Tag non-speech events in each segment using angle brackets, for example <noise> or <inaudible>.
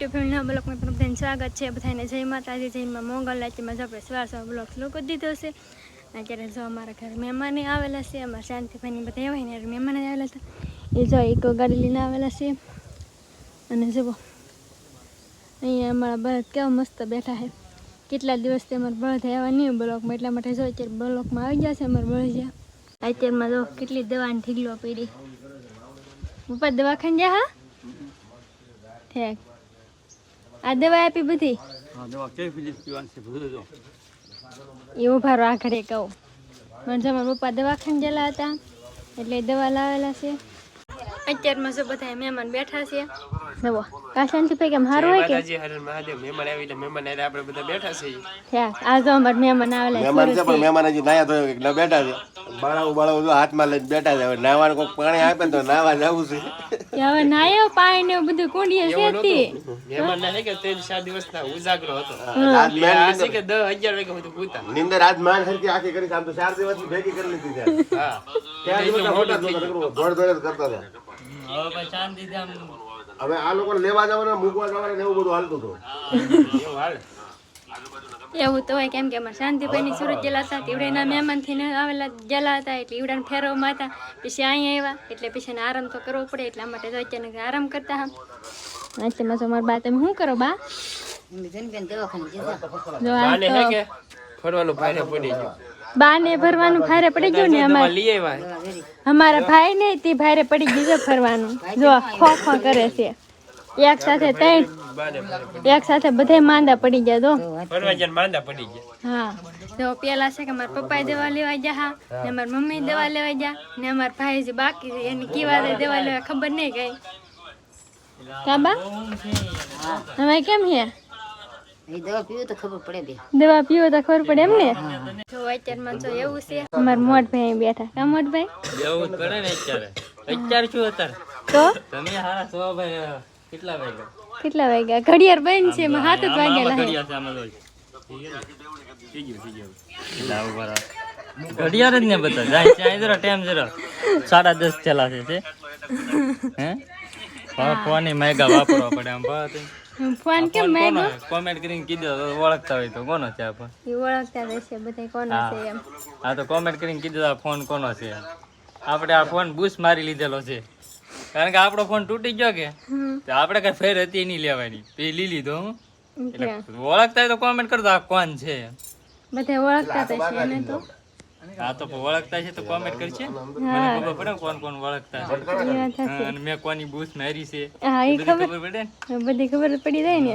YouTube ફેમિલીના બ્લોગમાં પણ બધાને સ્વાગત છે. બધાને જય માતાજી જયમાં મોગલ. લાચીમાં જ આપણે સવાર બ્લોગ શરૂ કરી દીધો છે. અત્યારે જો અમારા ઘરે મહેમાને આવેલા છે. અમારા શાંતિભાઈની બધા એવા ને મહેમાન આવેલા હતા. એ જો એક ગાડી લઈને આવેલા છે. અને જુઓ, અહીંયા અમારા બળદ કેવા મસ્ત બેઠા છે. કેટલા દિવસથી અમારા બળદ આવ્યા નહીં બ્લોકમાં એટલા માટે જો અત્યારે બ્લોકમાં આવી ગયા છે અમારા બળદિયા અત્યારમાં જો કેટલી દવાની ઢીગલો પડી. ઉપર દવાખાને જા હા? ઠેક. આ દવા આપી બધી? હા ભારો કેવી ફિલિપ પીવાની છે ભૂલી દો એ ઊભા રહો આ ઘરે કહું. મને જો મારા પપ્પા દવાખાને ગયેલા હતા એટલે દવા લાવેલા છે. અત્યારમાં જો બધા મહેમાન બેઠા છે. જવો કાશાંતિ ભાઈ કેમ સારું હોય કે? મહાદેવ. મહેમાન આવી મહેમાન હારે આપણે બધા બેઠા છીએ. ઠેક આ જો અમારા મહેમાન આવેલા મહેમાન છે પણ મહેમાન હજી નાયા તો એટલે બેઠા છે. બાળાઓ બાળાઓ હાથ હાથમાં લઈને બેઠા છે. હવે નાવાનું કોક પાણી આપે ને તો નાવા જવું છે. કે હવે નાયો પાણી ને બધું કુંડીએ શેતી મહેમાન ના છે કે ત્રણ ચાર દિવસના ઉજાગરો હતો. રાત મેં કે દસ અગિયાર વાગે બધું પૂતા નિંદર આજ માન સરખી આખી કરી આમ તો ચાર દિવસ ભેગી કરી લીધી છે. હા. ત્યાં તો મોટા જ નહોતા, નકરું દોડ દોડ જ કરતા હતા હવે આ લોકો લેવા જવાના મૂકવા જવાના ને એવું બધું હાલતું હતું. એવું તો હોય કેમ કે અમારે શાંતિભાઈ ની સુરત ગયેલા હતા ઈવડાના મહેમાન થઈને આવેલા ગયેલા હતા એટલે ઈવડાને ફેરવમાં હતા. પછી અહીંયા આવ્યા એટલે પછી એને આરામ તો કરવો પડે એટલા માટે તો અચાનક આરામ કરતા હા અત્યારમાં તો મારા બા તમે શું કરો બા? જો આ તો ફરવાનું ભારે પડી ગયું. બા ને ભરવાનું ભારે પડી ગયું ને અમારે. અમારા ભાઈ ને તે ભારે પડી ગયું છે ફરવાનું જો ખો ખો કરે છે. એક સાથે ત્રણ બાને એક સાથે બધે માંદા પડી ગયા તો માંદા પડી ગયા. હા. તો પેલા છે કે મારા પપ્પાએ દવા લેવા ગયા હા ને મારા મમ્મી દવા લેવા ગયા ને અમારા ભાઈ જે બાકી છે એની કેવા દવા લેવા ખબર નહીં કઈ કાબા? હવે કેમ છે દવા પીવું તો ખબર પડે દવા પીવો તો ખબર પડે એમ ને? જો અત્યારમાં જો એવું છે. અમારા મોટભાઈ બેઠા. કા મોટ ભાઈ એવું પડે ને અત્યારે. અત્યારે શું અત્યારે? તો? તમે હારા સો ભાઈ કેટલા વાગ્યા? કેટલા વાગ્યા? ઘડિયાળ બંધ છે એમાં હાથ જ વાગેલા છે ઘડિયાળ જ ને બધા. જાય ત્યાં જરા ટાઈમ જરા. સાડા દસ ચલા છે હે? ફોનની મેગા વાપરવા પડે આમ ફોન કેમ મેગો કોમેન્ટ કરીને કીધો તો ઓળખતા હોય તો કોનો છે આ એ ઓળખતા રહેશે બધા કોનો છે એમ. હા તો કોમેન્ટ કરીને કીધું આ ફોન કોનો છે આપણે આ ફોન બુશ મારી લીધેલો છે. કારણ કે આપણો ફોન તૂટી ગયો કે? તો આપણે કઈ ફેર હતી નહીં લેવાની. તો એ લઈ લીધો હું. એટલે એટલે ઓળખતા હોય તો કોમેન્ટ કરતો આ કોણ છે બધા ઓળખતા તો છે એને તો. આ તો ઓળખતા છે તો કોમેન્ટ કરશે મને ખબર પડે કોણ કોણ ઓળખતા છે. હા, અને મેં કોની બૂસ મારી છે. હા એ ખબર પડે ને? બધી ખબર પડી જાય ને.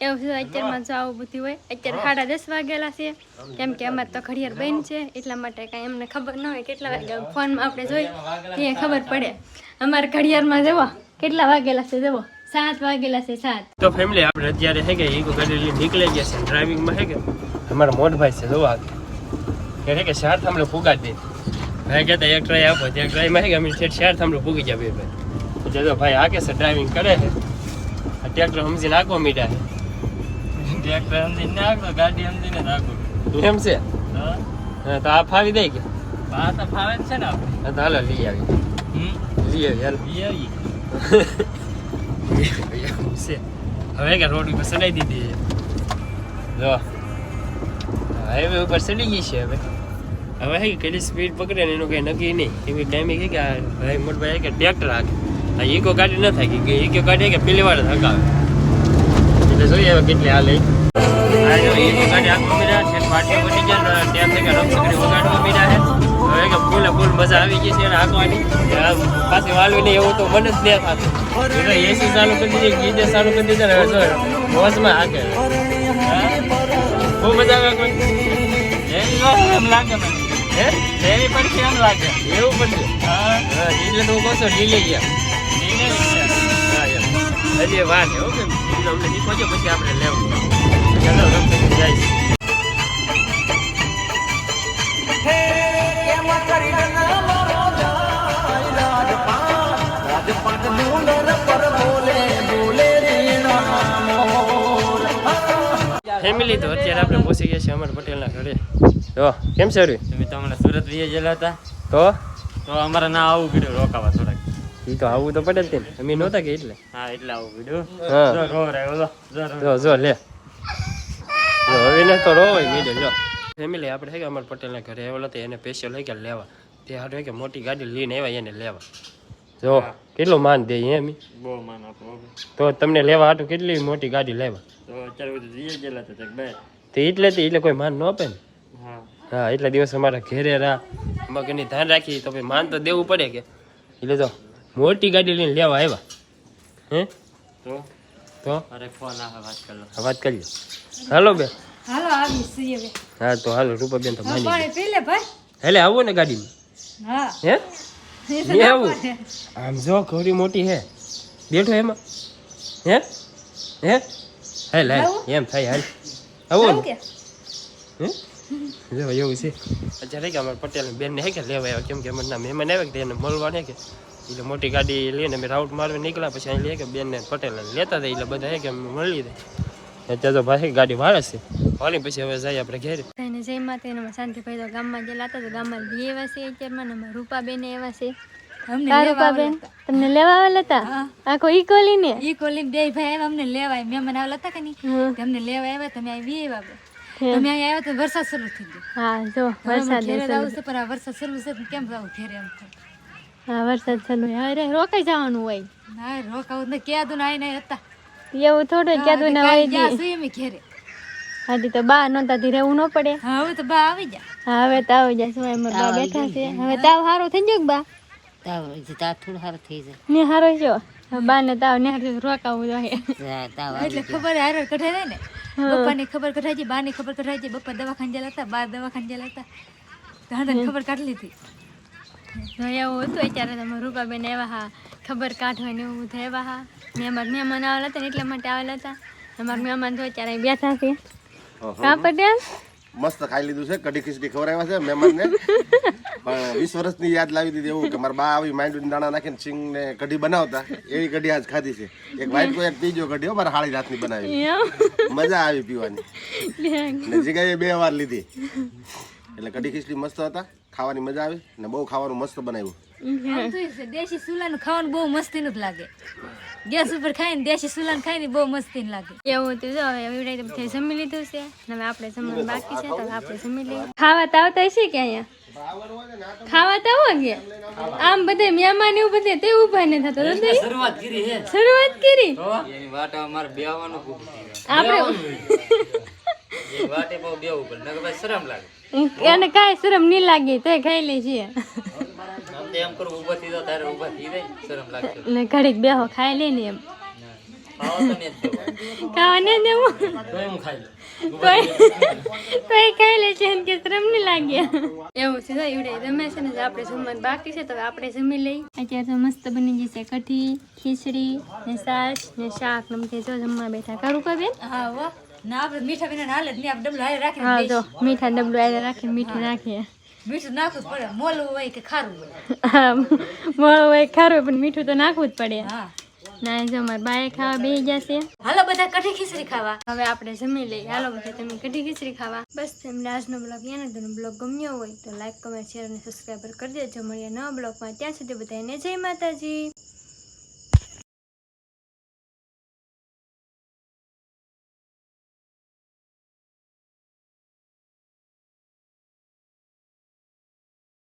એવું છે અત્યારમાં જો આવું બધું હોય અત્યારે સાડા દસ વાગેલા છે. કેમ કે અમારે તો ઘડિયાળ બંધ છે એટલા માટે કાંઈ એમને ખબર ન હોય કેટલા વાગ્યા ફોનમાં આપણે જોઈએ એ ખબર પડે. અમારે ઘડિયાળમાં જવો કેટલા વાગેલા છે જવો સાત વાગેલા છે સાત. તો ફેમિલી આપણે અત્યારે હે કે ઈકો ગાડી નીકળી ગયા છે ડ્રાઇવિંગમાં હે કે? અમારા મોટભાઈ છે જોવા કે હે કે ચાર થાંભલે ફુગા દે. ભાઈ કહેતા એક ટ્રાય આપો. ત્યાં ટ્રાયમાં હે કે અમે છેક ચાર થાંભલે ફૂગી જાય બે ભાઈ. એટલે જો ભાઈ આકે છે ડ્રાઇવિંગ કરે છે? આ ટ્રેક્ટર સમજીને આખો મીડા ટ્રેક્ટર સમજીને ના આગળ ગાડી સમજીને જ આગળ છે એમ છે? હા. હા તો આ ફાવી દે કે? આ તો ફાવે જ છે ને આપણે. હા તો હાલો લઈ આવી. હમ? લઈ આવી હાલો. ઈ આવીએ. એવું છે હવે કે રોડ ઉપર ચડાઈ દીધી છે. જો હાઈવે ઉપર ચડી ગઈ છે હવે. હવે હે કેટલી સ્પીડ પકડે ને એનું કઈ નક્કી નહીં. એવી ટાઈમે કે આ ભાઈ મોટભાઈ કે ટ્રેક્ટર હાકે. આ ઈકો ગાડી ન થાય કે ઈકો ગાડી કે પેલી વાર હકાવે એટલે જોઈએ હવે કેટલી હાલે. ને ત્યાં મજા આવી ગઈ છે હાંકવાની. પાસે વાલવી નહીં એવું તો મને જ નહીં થતું. એટલે એસી ચાલુ કરી દીધી ગીતે ચાલુ કરી દીધા ને જો મોજમાં હાકે? બહુ મજા આવે કોઈ? એમ લાગે મને. હે? લાગે. એવું પડશે? હા. એટલે તો હું કહું છું ઢીલે ગયા. એમ. હજી વાર છે ઓકે અમને શીખવાજો પછી આપણે લેવું. ચાલો જાય ફેમિલી તો અત્યારે આપણે પહોંચી ગયા છીએ અમર પટેલના ઘરે. જો કેમ છે અરવિંદ? તમે તો હમણાં સુરત વિજય ગયેલા હતા? તો? તો અમારે ના આવું પડ્યું રોકાવા થોડાક. એ તો આવું તો પડે જ તે ને અમે નહોતા કે એટલે. હા એટલે આવું પડ્યું. હા. જો રો રહ્યો જો જો રો. લે. જો હવે ને તો રોવાય મીડે જો. ફેમિલી આપણે હે કે અમારા પટેલના ઘરે આવેલા હતા એને સ્પેશિયલ હોય કે લેવા. તે હારે કે મોટી ગાડી લઈને આવ્યા એને લેવા. જો કેટલું માન દે એમ બહુ માન આપો તો તમને લેવા હાટું કેટલી મોટી ગાડી લેવા? તો અત્યારે બધું જઈએ ગયેલા તો બે. તે એટલે તે એટલે કોઈ માન ન આપે ને? હા હા એટલા દિવસ અમારા ઘેરે રહ્યા. અમારે ઘરની ધ્યાન રાખી તો ભાઈ માન તો દેવું પડે કે. એટલે તો મોટી ગાડી લઈને લેવા આવ્યા. હે? તો? તો? અરે ફોન આવે વાત કરી લો. વાત કરી હાલો બે હાલો આવી હા તો હાલો રૂપાબેન તો માની ભાઈ. હેલે આવો ને ગાડીમાં? હા. હે? આમ જો ઘોડી મોટી હે. બેઠો એમાં. હે? હે? હાલ હાલ. એમ થાય હાલ. આવો ને. હે? જો એવું છે. અત્યારે કે અમારે પટેલ બેન ને હે કે લેવા આવ્યો કેમ કે અમારના મહેમાન આવ્યા કે એને મળવા ને કે. એટલે મોટી ગાડી લઈને અમે રાઉટ મારવા નીકળ્યા પછી અહીં લે કે બેન ને પટેલ લેતા હતા એટલે બધા હે કે અમે મળી દે અત્યારે તો ભાઈ ગાડી વાળે છે. વાળી પછી હવે જઈએ આપણે ઘેર. એને જય માતા એનામાં શાંતિભાઈ તો ગામમાં જે હતા તો ગામમાં બી એવા છે અત્યારમાં ને રૂપા રૂપાબેન એવા છે. રૂપાબેન તમને લેવા આવેલા હતા? આખો ઈકોલી ને ઈ કોલી બે ભાઈ આવ્યા અમને લેવાય મહેમાન આવેલા હતા કે નહીં? તમને લેવા આવ્યા તમે આવી આવ્યા. તમે અહીં આવ્યા તો વરસાદ શરૂ થઈ ગયો. હા જો વરસાદ આવું છે. પણ આ વરસાદ શરૂ છે તો કેમ જવું ઘેરે એમ થાય. હા વરસાદ ચાલુ છે. અરે રોકાઈ જવાનું હોય. ના રોકાવું ને ક્યાં દુન આવીને હતા. એવું થોડું ક્યાં ના હોય જ્યાં દી. છીએ અમે ઘેરે. હાજી તો બા નહોતા થી રહેવું ન પડે. હા હવે તો બા આવી જા હા હવે તો આવી જાય શું અમારા બા બેઠા છે. હવે તાવ સારો થઈ ગયો કે બા? તાવ તાવ થોડું સારું થઈ ને સારો છો. બા ને તાવ ને રોકાવું જોઈએ. એટલે ખબર હારે કઢાય ને? બપ્પાની ખબર કઢાઈ જાય બાની ખબર કઢાઈ જાય બપ્પા દવાખાને જેલા હતા બા દવાખાને જેલા હતા. તો ખબર કાઢી લીધી. તો એવું હતું અત્યારે તમે રૂપાબેન એવા હા ખબર કાઢવાની એવું થાય હા. ને અમારા મહેમાન આવેલા હતા ને એટલા માટે આવેલા હતા. અમારા મહેમાન તો અત્યારે બેઠા છે. કા પટેલ? મસ્ત ખાઈ લીધું છે કઢી ખીચડી ખવડાવ્યા છે મહેમાનને. પણ વીસ વર્ષની યાદ લાવી દીધી એવું કે મારા બા આવી માંડવીના દાણા નાખીને સિંગ ને કઢી બનાવતા. એવી કઢી આજ ખાધી છે. એક વાઈટ કોઈ એક પીજો કઢી મારા હાળી રાતની બનાવી. મજા આવી પીવાની. ને જીગાએ બે વાર લીધી. એટલે કઢી ખીચડી મસ્ત હતા ખાવાની મજા આવી ને બહુ ખાવાનું મસ્ત બનાવ્યું. દેશી સુલાનું ખાવાનું બહુ મસ્તીનું જ લાગે. ગેસ ઉપર ખાઈને દેશી સુલાન ખાઈને બહુ મસ્તીનું લાગે. એવું હતું જો હવે એવી રીતે જમી લીધું છે. હવે આપણે જમવાનું બાકી છે તો આપણે જમી લઈએ. ખાવા તો આવતા હશે કે અહીંયા? ખાવા તો આવો કે આમ બધે મહેમાન એવું બધે તે ઊભા ને થતો તો શરૂઆત કરી હે શરૂઆત કરી. એની વાટે અમારે બેવાનું આપણે <laughs> વાટે બહુ બેવું પડે નકર પછી શરમ લાગે. એને કાંઈ શરમ નહીં લાગી તે ખાઈ લે છીએ. એમ કરું ઊભા થઈ જાવ તારે ઊભા થઈ જાય શરમ લાગશે. ને ઘડીક બેહો ખાઈ લે ને એમ. ખાવા ને જ દેવાય. ખાવા ને દેવું તોય હું ખાઈ લઉં. તોય તોય ખાઈ લે છે કે શરમ નહીં લાગે. એવું છે એવડે રમે છે ને આપણે જમવાનું બાકી છે તો આપણે જમી લઈ અત્યારે તો મસ્ત બની છે કઢી ખીચડી ને સાસ ને શાક. ને બધે જો જમવા બેઠા. કરું કા બેન? હા હો ના આપણે મીઠા વિના હાલે જ નહીં. આપણે ડબલું હારે રાખીને હા જો મીઠા ડબલું રાખીને મીઠું નાખીએ. મીઠું નાખવું જ પડે. મોલું હોય કે ખારું હોય. હા હોય ખારું પણ મીઠું તો નાખવું જ પડે. હા. ના જો મારા બાએ ખાવા બેસી છે. હાલો બધા કઢી ખીચડી ખાવા. હવે આપણે જમી લઈએ. હાલો બધા તમે કઢી ખીચડી ખાવા. બસ તમને આજનો બ્લોગ યાદ હતો બ્લોગ ગમ્યો હોય તો લાઈક કમેન્ટ શેર અને સબસ્ક્રાઈબર કરી દેજો. મળીએ નવા બ્લોગમાં. ત્યાં સુધી બધાને જય માતાજી.